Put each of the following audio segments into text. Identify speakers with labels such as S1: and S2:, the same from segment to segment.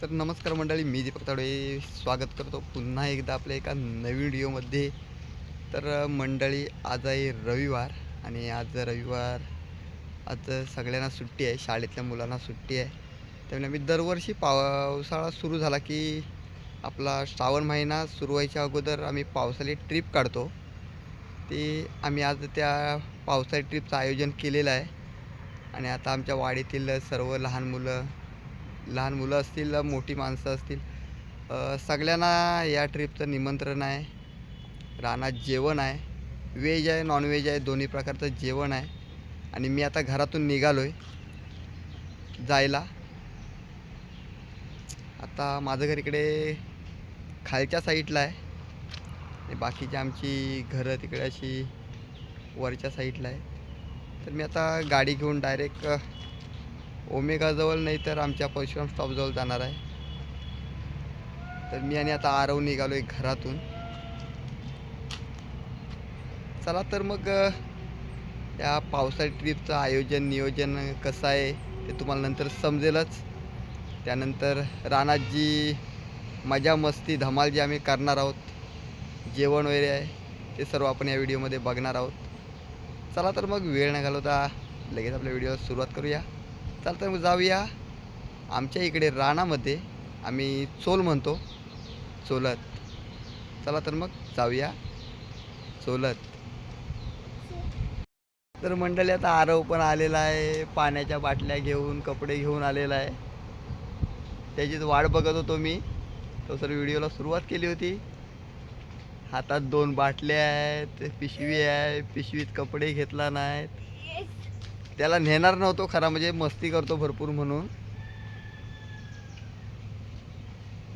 S1: तर नमस्कार मंडळी मी दीपक ताडे स्वागत करतो पुन्हा एकदा आपल्या एका नवीन व्हिडिओमध्ये. तर मंडळी आज आहे रविवार आणि आज रविवार आज सगळ्यांना सुट्टी आहे शाळेतल्या मुलांना सुट्टी आहे. त्यामुळे आम्ही दरवर्षी पावसाळा सुरू झाला की आपला श्रावण महिना सुरू व्हायच्या अगोदर आम्ही पावसाळी ट्रिप काढतो. ती आम्ही आज त्या पावसाळी ट्रिपचं आयोजन केलेलं आहे. आणि आता आमच्या वाडीतील सर्व लहान मुलं लहान मुलं असतील मोठी माणसं असतील सगळ्यांना या ट्रिपचं निमंत्रण आहे. रानात जेवण आहे. व्हेज आहे नॉनव्हेज आहे दोन्ही प्रकारचं जेवण आहे. आणि मी आता घरातून निघालो आहे जायला. आता माझं घर इकडे खालच्या साईडला आहे. बाकीची आमची घरं तिकडे अशी वरच्या साईडला आहे. तर मी आता गाडी घेऊन डायरेक्ट ओमेगाजवळ नाही तर आमच्या परशुराम स्टॉपजवळ जाणार आहे. तर मी आणि आता आरव निघालो आहे घरातून. चला तर मग या पावसाळी ट्रिपचं आयोजन नियोजन कसं आहे ते तुम्हाला नंतर समजेलच. त्यानंतर रानात जी मजा मस्ती धमाल जी आम्ही करणार आहोत जेवण वगैरे आहे ते सर्व आपण या व्हिडिओमध्ये बघणार आहोत. चला तर मग वेळ न घालवता लगेच आपल्या व्हिडिओ सुरुवात करूया. चला तर मग जाऊया. आमच्या इकडे रानामध्ये आम्ही चोल म्हणतो. चोलत. चला तर मग जाऊया. चोलत. तर मंडळी आता आरव पण आलेला आहे. पाण्याच्या बाटल्या घेऊन कपडे घेऊन आलेला आहे. त्याचीच वाट बघत होतो मी. तो सर व्हिडिओला सुरुवात केली होती. हातात दोन बाटल्या आहेत पिशवी आहे. पिशवीत कपडे घेतला नाहीत. त्याला नेणार नव्हतो खरा म्हणजे मस्ती करतो भरपूर म्हणून.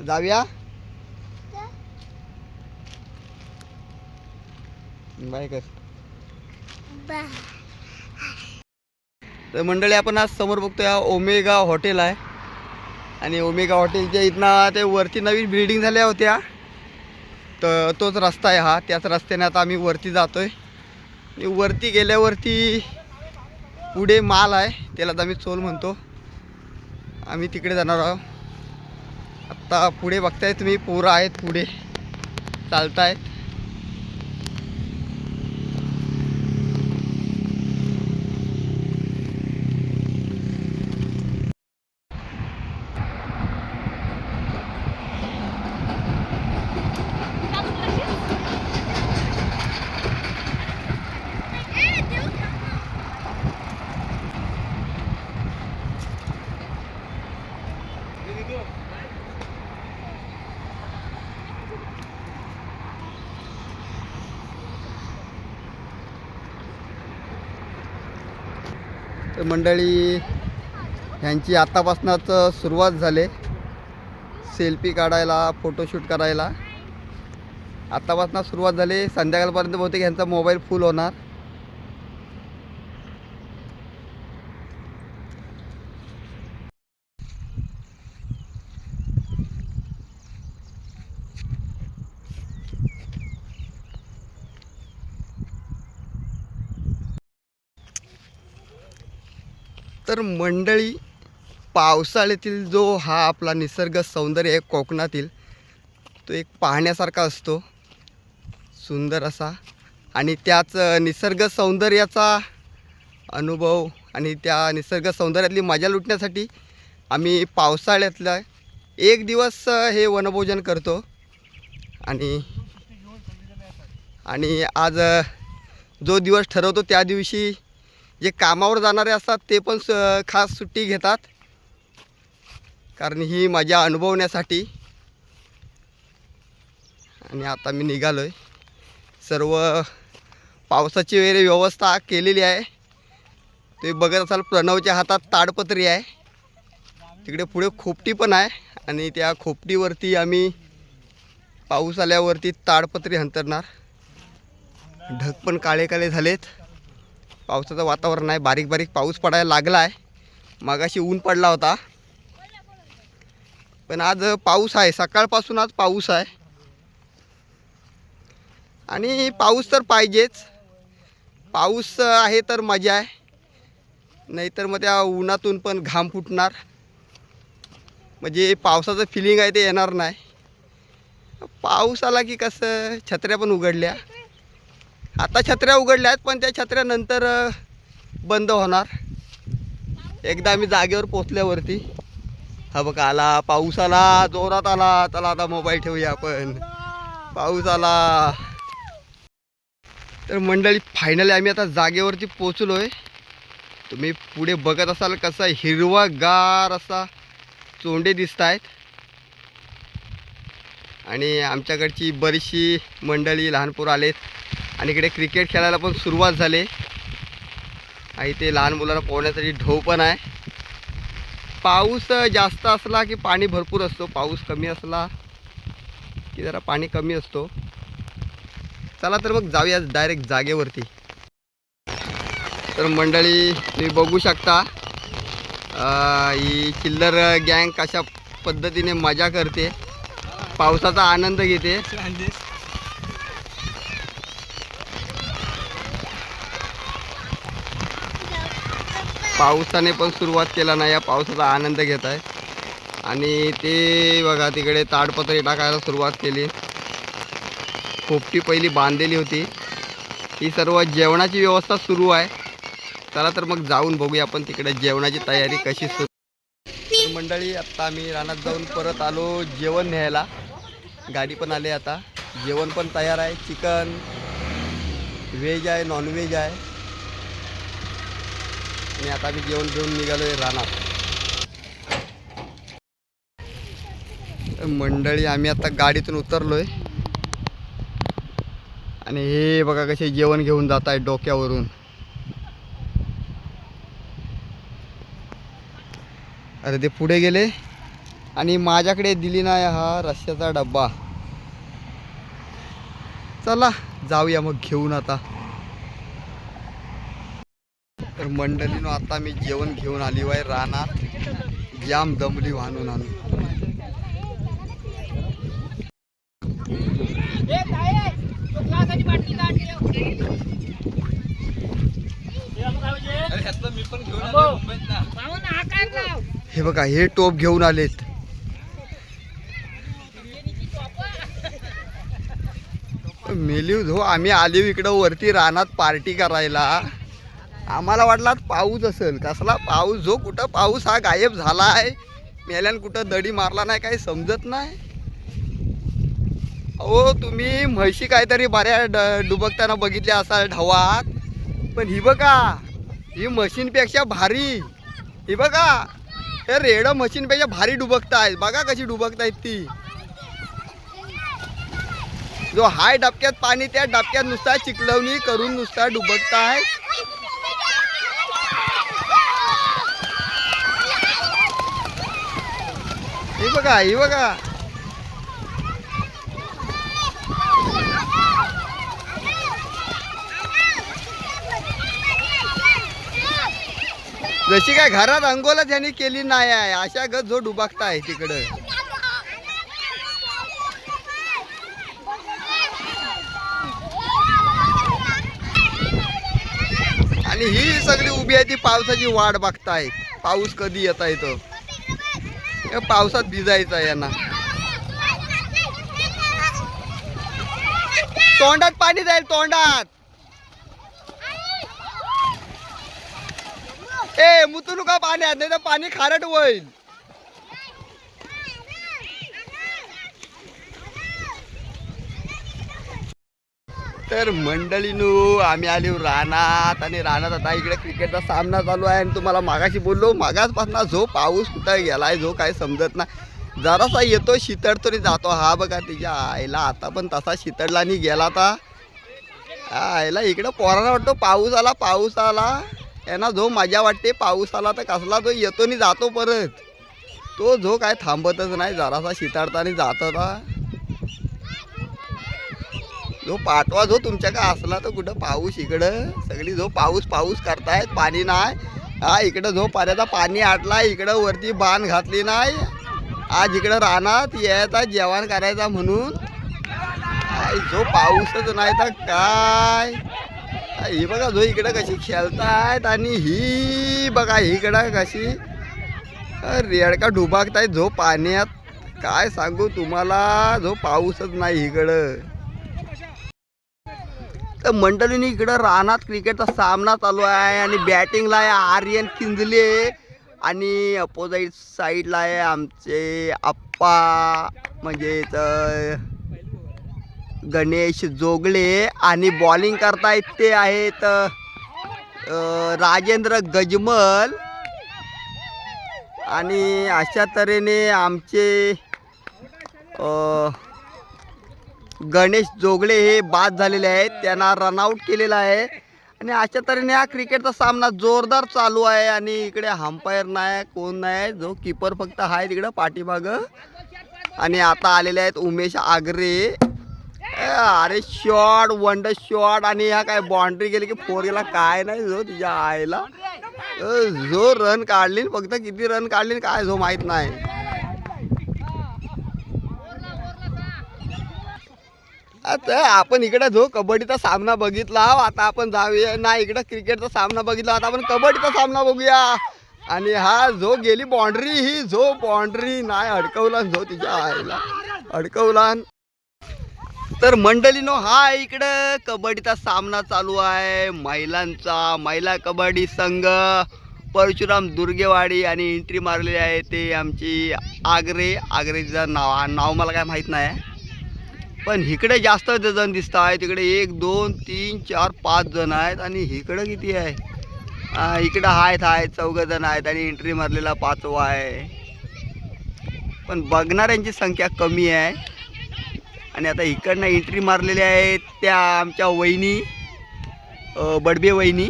S1: जाऊया? बाय कर. तर मंडळी आपण आज समोर बघतो या ओमेगा हॉटेल आहे. आणि ओमेगा हॉटेलच्या इथनं ते वरती नवीन बिल्डिंग झाल्या होत्या. तर तोच रस्ता आहे हा. त्याच रस्त्याने आता आम्ही वरती जातोय. आणि वरती गेल्यावरती पुढे माल आहे त्याला आता आम्ही चोल म्हणतो. आम्ही तिकडे जाणार आहोत. आत्ता पुढे बघताय तुम्ही पोरं आहेत पुढे. चालतायत. तर मंडळी ह्यांची आत्तापासूनच सुरुवात झाले. सेल्फी काढायला फोटोशूट करायला. आत्तापासून सुरुवात झाली. संध्याकाळपर्यंत बहुतेक ह्यांचा मोबाईल फुल होणार. तर मंडळी पावसाळ्यातील जो हा आपला निसर्ग सौंदर्य आहे कोकणातील तो एक पाहण्यासारखा असतो. सुंदर असा. आणि त्याच निसर्ग सौंदर्याचा अनुभव आणि त्या निसर्ग सौंदर्यातली मजा लुटण्यासाठी आम्ही पावसाळ्यातलं एक दिवस हे वनभोजन करतो. आणि आणि आज जो दिवस ठरवतो त्या दिवशी जे कामावर जाणारे असतात ते पण स खास सुट्टी घेतात. कारण ही मजा अनुभवण्यासाठी. आणि आता मी निघालो आहे सर्व पावसाची वगैरे व्यवस्था केलेली आहे. तुम्ही बघत असाल प्रणवच्या हातात ताडपत्री आहे. तिकडे पुढे खोपटी पण आहे. आणि त्या खोपटीवरती आम्ही पाऊस आल्यावरती ताडपत्री अंतरणार ढग पण काळे काळे झालेत. पावसाचं वातावरण आहे. बारीक बारीक पाऊस पडायला लागला आहे मागाशी ऊन पडला होता. पण आज पाऊस आहे. सकाळपासून आज पाऊस आहे. आणि पाऊस तर पाहिजेच. पाऊस आहे तर मजा आहे. नाहीतर मग त्या उन्हातून पण घाम फुटणार. म्हणजे पावसाचं फिलिंग आहे ते येणार नाही. पाऊस आला की कसं छत्र्या पण उघडल्या. आता छत्र्या उघडल्या आहेत पण त्या छत्र्या नंतर बंद होणार. एकदा आम्ही जागेवर पोचल्यावरती हा बघा आला पाऊस आला जोरात आला. चला आता मोबाईल ठेवूया आपण. पाऊस आला. तर मंडळी फायनली आम्ही आता जागेवरती पोचलो आहे तुम्ही पुढे बघत असाल कसा हिरवागार असा चोंडे दिसत आहेत आणि आमच्याकडची बरीचशी मंडळी लहान पोरं आलेत. आणि इकडे क्रिकेट खेळायला पण सुरुवात झाली. आणि ते लहान मुलांना पोहण्यासाठी ढोव पण आहे. पाऊस जास्त असला की पाणी भरपूर असतो. पाऊस कमी असला की जरा पाणी कमी असतो. चला तर मग जाऊया डायरेक्ट जागेवरती. तर मंडळी तुम्ही बघू शकता ही चिल्लर गँग कशा पद्धतीने मजा करते. पावसाचा आनंद घेते. पावसाने पण सुरुवात केला नाही या पावसाचा आनंद घेत आहे. आणि ते बघा तिकडे ताडपत्री टाकायला सुरुवात केली. पोपटी पहिली बांधलेली होती. ही सर्व जेवणाची व्यवस्था सुरू आहे. चला तर मग जाऊन बघूया आपण तिकडे जेवणाची तयारी कशी सुरू तर मंडळी आत्ता आम्ही रानात जाऊन परत आलो जेवण न्यायला. गाडी पण आली आता. जेवण पण तयार आहे. चिकन व्हेज आहे नॉनव्हेज आहे. आणि आता मी जेवण घेऊन निघालो आहे रानात. मंडळी आम्ही आता गाडीतून उतरलो आहे आणि हे बघा कसे जेवण घेऊन जात आहे डोक्यावरून. अरे ते पुढे गेले. आणि माझ्याकडे दिली नाही हा रस्त्याचा डब्बा. चला जाऊया मग घेऊन आता. मंडळीनं आता मी जेवण घेऊन आली आहे रानात. जाम दमली वाहून आणून हे बघा हे टोप घेऊन आलेत. मेलीव झो आम्ही आलीव इकडं वरती रानात पार्टी करायला. आम्हाला वाटला पाऊस असेल. कसला पाऊस? जो कुठं पाऊस हा गायब झाला आहे मेल्यान कुठं दडी मारला नाही काही समजत नाही. अहो तुम्ही म्हशी काहीतरी बऱ्या ड डुबकताना बघितल्या असाल ढवात. पण ही बघा ही मशीनपेक्षा भारी. ही बघा हे रेडं मशीनपेक्षा भारी डुबकतायत. बघा कशी डुबकतायत ती. जो हाय डबक्यात पाणी त्या डबक्यात नुसता चिकलवणी करून नुसता डुबकताय. हे बघा हे बघा. जशी काय घरात अंगोला त्यांनी केली नाही आहे अशा गत जो डुबकताय तिकडं. आणि ही सगळी उभी आहे ती पावसाची वाट बघताय पाऊस कधी येता येतो हे पावसात भिजायचं यांना. तोंडात पाणी जाईल तोंडात. ए मुतू नका पाण्यात नाही तर पाणी खारट होईल. तर मंडळीनू आम्ही आलो रानात आणि रानात आता इकडे क्रिकेटचा सामना चालू आहे आणि तुम्हाला मागाशी बोललो मागासपासून जो पाऊस कुठं गेलाय जो काय समजत नाही. जरासा येतो शितडतो आणि जातो. हा बघा तिच्या आईला आता पण तसा शितडला आणि गेला आता. आईला इकडं पोराला वाटतो पाऊस आला पाऊस आला. यांना जो मजा वाटते पाऊस आला तर कसला तो येतो आणि जातो परत. तो जो काय थांबतच नाही जरासा शिताडताना जात होता. जो पाठवा जो तुमच्या का असला तर कुठं पाऊस इकडं? सगळी जो पाऊस पाऊस करतायत पाणी नाही. हा इकडं जो पाण्याचा पाणी आटला इकडं वरती बाण घातली नाही. आज इकडं रानात यायचा जेवण करायचा म्हणून. जो पाऊसच नाही तर काय? ही बघा जो इकडं कशी खेळतायत आणि ही बघा इकडं कशी रेडका डुबाकताय जो पाण्यात. काय सांगू तुम्हाला जो पाऊसच नाही इकडं. तर मंडळींनी इकडं रानात क्रिकेटचा सामना चालू आहे आणि बॅटिंगला आहे आर्यन किंजले आणि अपोजिट साईडला आहे आमचे आप्पा म्हणजेच अं, गणेश जोगळे आणि बॉलिंग करतायत ते आहेत राजेंद्र गजमल आणि अशा तऱ्हेने आमचे गणेश जोगळे हे बाद झालेले आहेत. त्यांना रनआउट केलेला आहे. आणि अशा तऱ्हेने हा क्रिकेटचा सामना जोरदार चालू आहे. आणि इकडे हंपायर नाही कोण नाही जो किपर फक्त आहे तिकडं पाठीमागं. आणि आता आलेले आहेत उमेश आगरे. ए, अरे शॉट वंडर शॉट आणि ह्या काय बाउंड्री गेली की फोर गेला? काय नाही जो तिच्या आईला. जो रन काढली फक्त किती रन काढली काय जो माहीत नाही. आता आपण इकडे जो कबड्डीचा सामना बघितला आता आपण जाऊया. ना इकडे क्रिकेटचा सामना बघितला आता आपण कबड्डीचा सामना बघूया. आणि हा जो गेली बाउंड्री ही जो बाउंड्री नाही अडकवला जो तिच्या आईला. अडकवला. तर मंडळीनो हा इकडं कबड्डीचा सामना चालू आहे. महिलांचा महिला कबड्डी संघ परशुराम दुर्गेवाडी आणि एंट्री मारलेली आहे ते आमची आगरे. आगरेचं नाव नाव मला काय माहीत नाही. पण इकडे जास्त जण दिसत आहे तिकडे एक दोन तीन चार पाच जण आहेत आणि इकडं किती आहे? इकडं आहेत आहेत चौघ जण आहेत आणि एंट्री मारलेला पाचवा आहे. पण बघणाऱ्यांची संख्या कमी आहे. आणि आता इकडनं एंट्री मारलेल्या आहेत त्या आमच्या वहिनी बडबे वहिनी.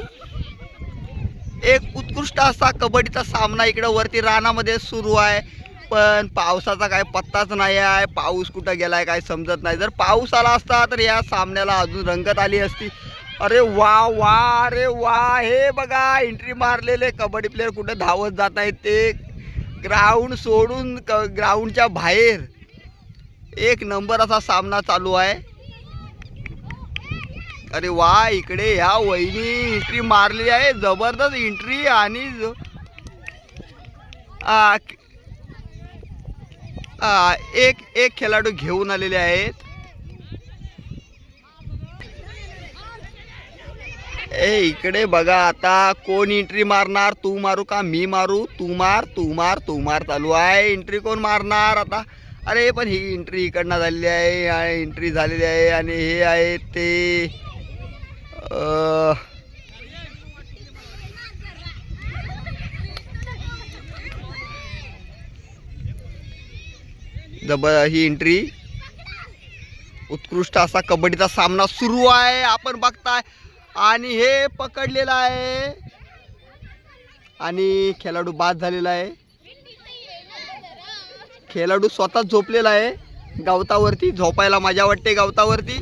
S1: एक उत्कृष्ट असा कबड्डीचा सामना इकडं वरती रानामध्ये सुरू आहे. पण पावसाचा काय पत्ताच नाही आहे. पाऊस कुठं गेलाय काय समजत नाही. जर पाऊस आला असता तर या सामन्याला अजून रंगत आली असती. अरे वा वा अरे वा. हे बघा एंट्री मारलेले कबड्डी प्लेअर कुठं धावत जात आहेत ते. ग्राउंड सोडून क ग्राउंडच्या बाहेर. एक नंबर असा सामना चालू आहे. अरे वा इकडे ह्या वहिनी एंट्री मारली आहे. जबरदस्त एंट्री आणि आ, एक एक खेळाडू घेऊन आलेले आहेत. ए इकडे बघा आता कोण एंट्री मारणार? तू मारू का मी मारू? तू मार तू मार तू मार चालू आहे. एंट्री कोण मारणार आता? अरे पण ही एंट्री इकडनं झालेली आहे. एंट्री झालेली आहे आणि हे आहे ते आ... जब ही एंट्री उत्कृष्ट असा कबड्डीचा सामना सुरू आहे. आपण बघताय. आणि हे पकडलेलं आहे. आणि खेळाडू बाद झालेला आहे. खेळाडू स्वतः झोपलेला आहे. गवतावरती झोपायला मजा वाटते गवतावरती.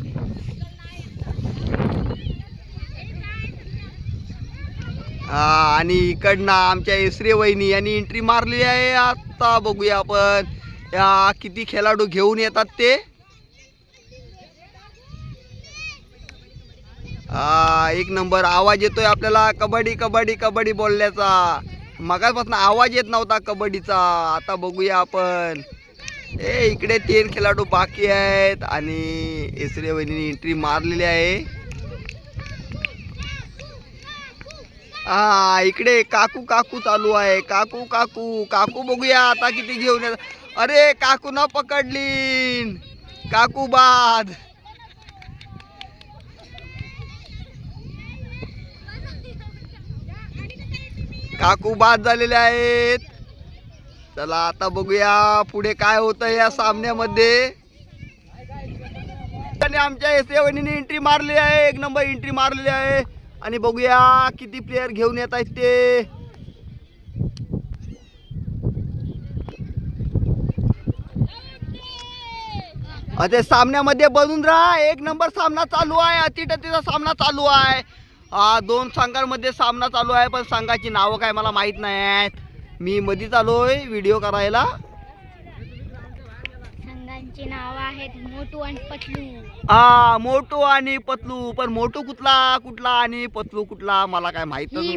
S1: हा, आणि इकडनं आमच्या एसरे वहिनी यांनी एंट्री मारली आहे. आता बघूया आपण. या किती खेळाडू घेऊन येतात ते? हा, एक नंबर आवाज येतोय आपल्याला कबड्डी कबड्डी कबड्डी बोलण्याचा. मगापासून आवाज येत नव्हता कबड्डीचा. आता बघूया आपण. ए इकडे तीन खेळाडू बाकी आहेत आणि एसरे वहिनी एंट्री मारलेली आहे. हा इकडे काकू काकू चालू आहे. काकू काकू काकू बघूया आता किती घेऊन येतात. अरे काकू न पकडली काकू बाद. काकू बाद झालेले आहेत. चला आता बघूया पुढे काय होतं या सामन्यामध्ये. आणि आमच्या एस एवनीने एंट्री मारली आहे. एक नंबर एंट्री मारलेली आहे. आणि बघूया किती प्लेयर घेऊन येत आहेत ते. अ, ते सामन्यामध्ये बनून राहा. एक नंबर सामना चालू आहे. अतिटतीचा सामना चालू आहे. आ, दोन संघांमध्ये सामना चालू आहे पण संघाची नावं काय मला माहीत नाही आहेत मी मधीच आलोय व्हिडिओ करायला.
S2: संघांची नाव आहेत मोटू आणि पतलू.
S1: हा मोटू आणि पतलू. पण मोटू कुठला कुठला आणि पतलू कुठला मला काय माहितच
S2: ही
S1: नाही.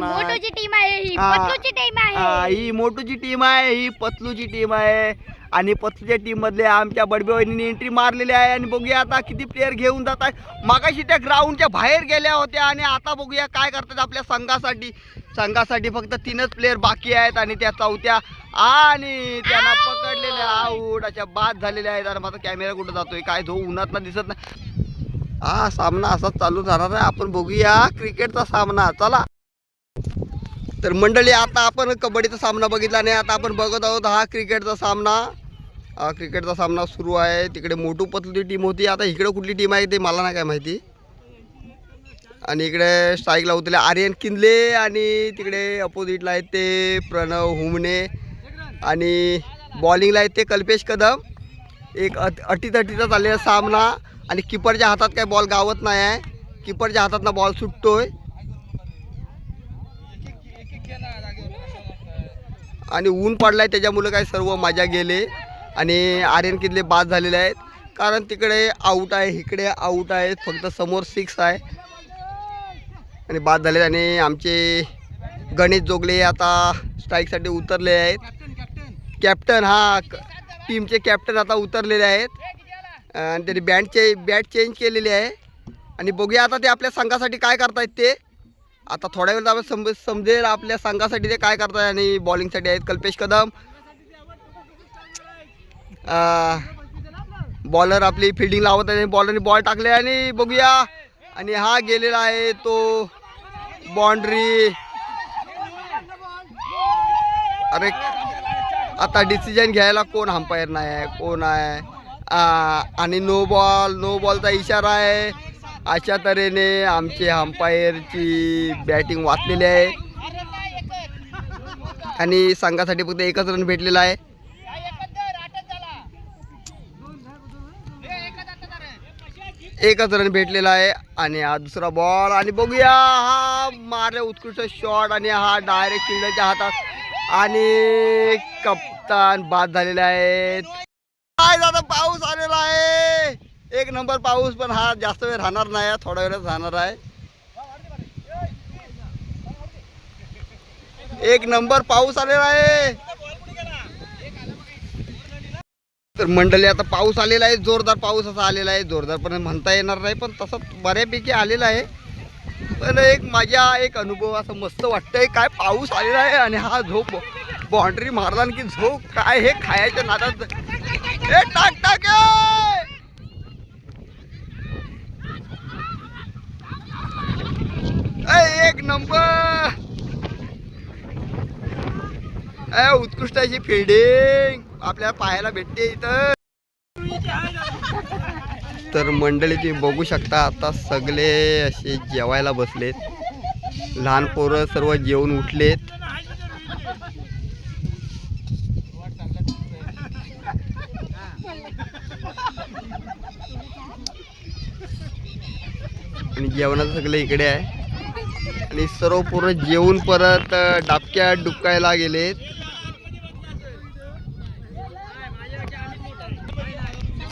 S2: टीम आहे आहे.
S1: ही मोटूची टीम आहे ही पतलूची टीम आहे. आणि पतलूच्या टीम मधले आमच्या बडबे वहिनीने एंट्री मारलेली आहे. आणि बघूया आता किती प्लेअर घेऊन जात आहे मागाशी त्या ग्राउंडच्या बाहेर गेल्या होत्या आणि आता बघूया काय करतात आपल्या संघासाठी. संघासाठी फक्त तीनच प्लेअर बाकी आहेत आणि त्या चौथ्या आणि त्यांना पकडलेल्या आऊट अशा बाद झालेल्या आहेत. आणि माझा कॅमेरा कुठं जातोय? काय धो उन्हात दिसत नाही. हा सामना असाच चालू राहणार आहे. आपण बघूया क्रिकेटचा सामना. चला. तर मंडळी आता आपण कबड्डीचा सामना बघितला आणि आता आपण बघत आहोत हा क्रिकेटचा सामना. क्रिकेटचा सामना सुरू आहे. तिकडे मोटू पतलूची टीम होती. आता इकडे कुठली टीम आहे ते मला नाही काय माहिती. आणि इकडे स्ट्राईकला उतरले आर्यन किंदले आणि तिकडे अपोजिटला आहेत ते प्रणव हुमणे. आणि बॉलिंगला आहेत ते कल्पेश कदम. एक अट अटीतटीचा चाललेला सामना. आणि किपरच्या हातात काय बॉल गावत नाही आहे. किपरच्या हातातनं बॉल सुटतोय. आणि ऊन पडलाय. त्याच्यामुळे काय सर्व मजा गेले. आणि आर्यन किल्ले बाद झालेले आहेत. कारण तिकडे आऊट आहे इकडे आऊट आहे फक्त समोर सिक्स आहे. आणि बाद झाले आणि आमचे गणेश जोगले आता स्ट्राईकसाठी उतरले आहेत. कॅप्टन हा टीमचे कॅप्टन आता उतरलेले आहेत. आणि त्यांनी बँडचे बॅट चेंज केलेली आहे. आणि बघूया आता ते आपल्या संघासाठी काय करतायत ते. आता थोड्या वेळेला आपण समज समजेल आपल्या संघासाठी ते काय करताय आणि बॉलिंगसाठी आहेत कल्पेश कदम. बॉलर आपली फिल्डिंग लावत आहे बॉलरने बॉल टाकले आणि बघूया. आणि हा गेलेला आहे तो बाउंड्री अरे आता डिसिजन घ्यायला कोण अंपायर नाही आहे कोण आहे? आणि नो बॉल नो बॉलचा इशारा आहे. अशा तऱ्हेने आमचे अंपायरची बॅटिंग वाचलेली आहे. आणि संघासाठी फक्त एकच रन भेटलेला आहे. एकच रन भेटलेला आहे आणि हा दुसरा बॉल आणि बघूया. हा मारले उत्कृष्ट शॉट आणि हा डायरेक्ट फिल्डरच्या हातात. आणि कप्तान बाद झालेले आहेत. काय दादा पाऊस आलेला आहे. एक नंबर पाऊस पण हा जास्त वेळ राहणार नाही. थोडा वेळच राहणार आहे. एक नंबर पाऊस आलेला आहे. तर मंडळी आता पाऊस आलेला आहे जोरदार पाऊस असा आलेला आहे जोरदार पण म्हणता येणार नाही पण तसं बऱ्यापैकी आलेला आहे. पण एक माझ्या एक अनुभव असं मस्त वाटतंय काय पाऊस आलेला आहे आणि हा झोप बाउंड्री मारला की झोप काय हे खायच्या नादात हे टाक टाक एक नंबर! उत्कृष्टाची उत्कृष्ट फिल्डिंग आपल्याला पाहायला भेटते इथं. तर मंडळी तुम्ही बघू शकता आता सगळे असे जेवायला बसलेत. लहान पोरं सर्व जेवून उठलेत. आणि जेवणाचं सगळं इकडे आहे. आणि सर्व पोरं जेवून परत डाबक्या डुबकायला गेलेत.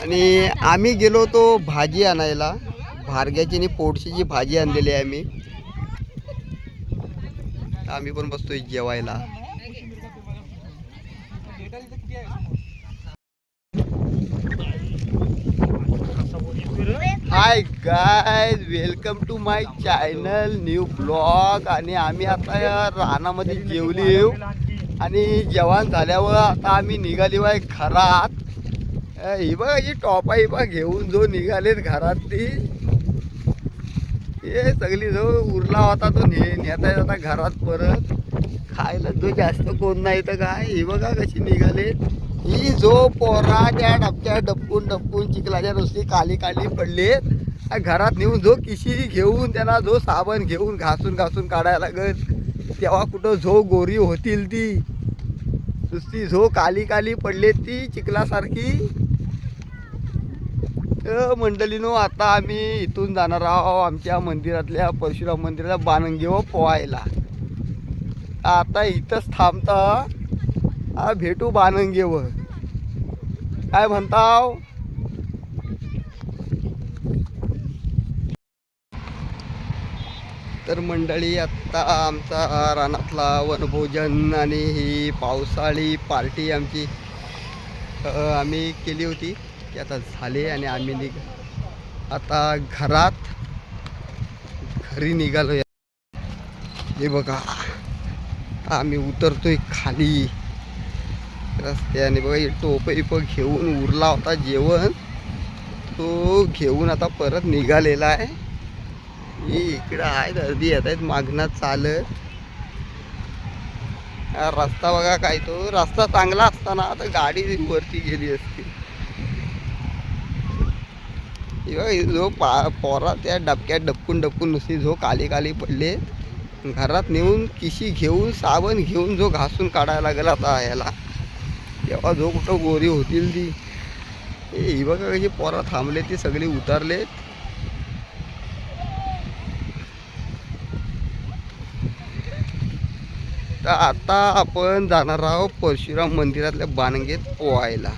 S1: आणि आम्ही गेलो होतो भाजी आणायला. भारग्याची आणि पोटशीची भाजी आणलेली आहे आम्ही. आम्ही पण बसतोय जेवायला. Hi guys welcome to my channel new blog आणि आम्ही आता या रानामध्ये जेवली. येऊ आणि जेवण झाल्यावर आता आम्ही निघाली बाय घरात. ही बघ ही टॉपा ही बघ घेऊन जो निघालेत घरात ती. हे सगळी जो उरला होता तो ने नेता येत घरात परत. खायला जो जास्त कोण नाही तर काय? ही बघा कशी निघाले ही जो पोरा त्या डबक्या डबकून डबकून चिखलाच्या नुसती काली काली पडलेत. घरात नेऊन जो किशी घेऊन त्यांना जो साबण घेऊन घासून घासून काढायला लागत. तेव्हा कुठं झो गोरी होतील ती. नुसती झो काली काली पडले ती चिखलासारखी. तर मंडळीनो आता आम्ही इथून जाणार आहोत आमच्या मंदिरातल्या परशुराम मंदिराला व पोहायला. आता इथंच थांबता. आ भेटू व काय म्हणता तर मंडळी आत्ता आमचा रानातला वनभोजन आणि ही पावसाळी पार्टी आमची आम्ही केली होती. की आता झाले आणि आम्ही निघ आता घरात घरी निघालो हे बघा आता आम्ही उतरतोय खाली. रस्त्याने बघा टोप इप घेऊन उरला होता जेवण. तो घेऊन आता परत निघालेला आहे. मी इकडं आहे गर्दी येत आहेत मागणं चालत. रस्ता बघा काय तो. रस्ता चांगला असताना आता गाडी वरती गेली असती. ही जो पा पोरा त्या डबक्यात डबकून डबकून नुसती जो काली काली पडले. घरात नेऊन किशी घेऊन साबण घेऊन जो घासून काढायला लागेल आता याला. तेव्हा जो कुठं गोरी होतील ती. ए, बघा कशी पोरा थांबले ती सगळी उतरलेत. तर आता आपण जाणार आहोत परशुराम मंदिरातल्या बाणगेत पोहायला.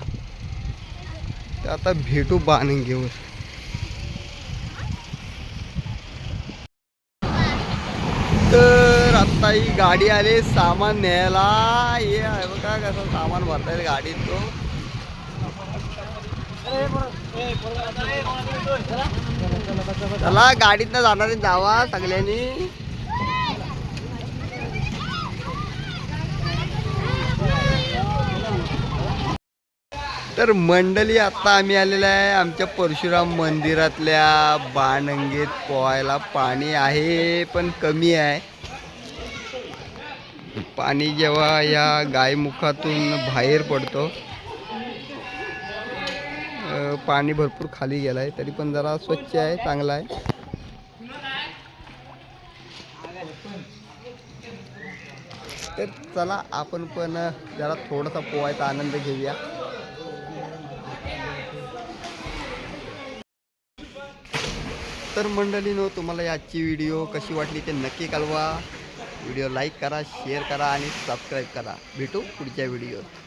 S1: तर आता भेटू बाणंगेवर तर आता ही गाडी आली सामान न्यायला. हे आहे बघा कसं सामान भरता येईल गाडीत तो. चला गाडीतनं जाणारे जावा सगळ्यांनी. तर मंडळी आता आम्ही आलेलं आहे आमच्या परशुराम मंदिरातल्या बाणंगेत पोहायला. पाणी आहे पण कमी आहे. पाणी जेव्हा या गायमुखातून बाहेर पडतो पाणी भरपूर खाली गेलं आहे तरी पण जरा स्वच्छ आहे चांगला आहे. तर चला आपण पण जरा थोडासा पोहायचा आनंद घेऊया. तर मंडळीनो तुम्हाला याची व्हिडिओ कशी वाटली ते नक्की कळवा. व्हिडिओ लाईक करा शेअर करा आणि सबस्क्राईब करा. भेटू पुढच्या व्हिडिओत.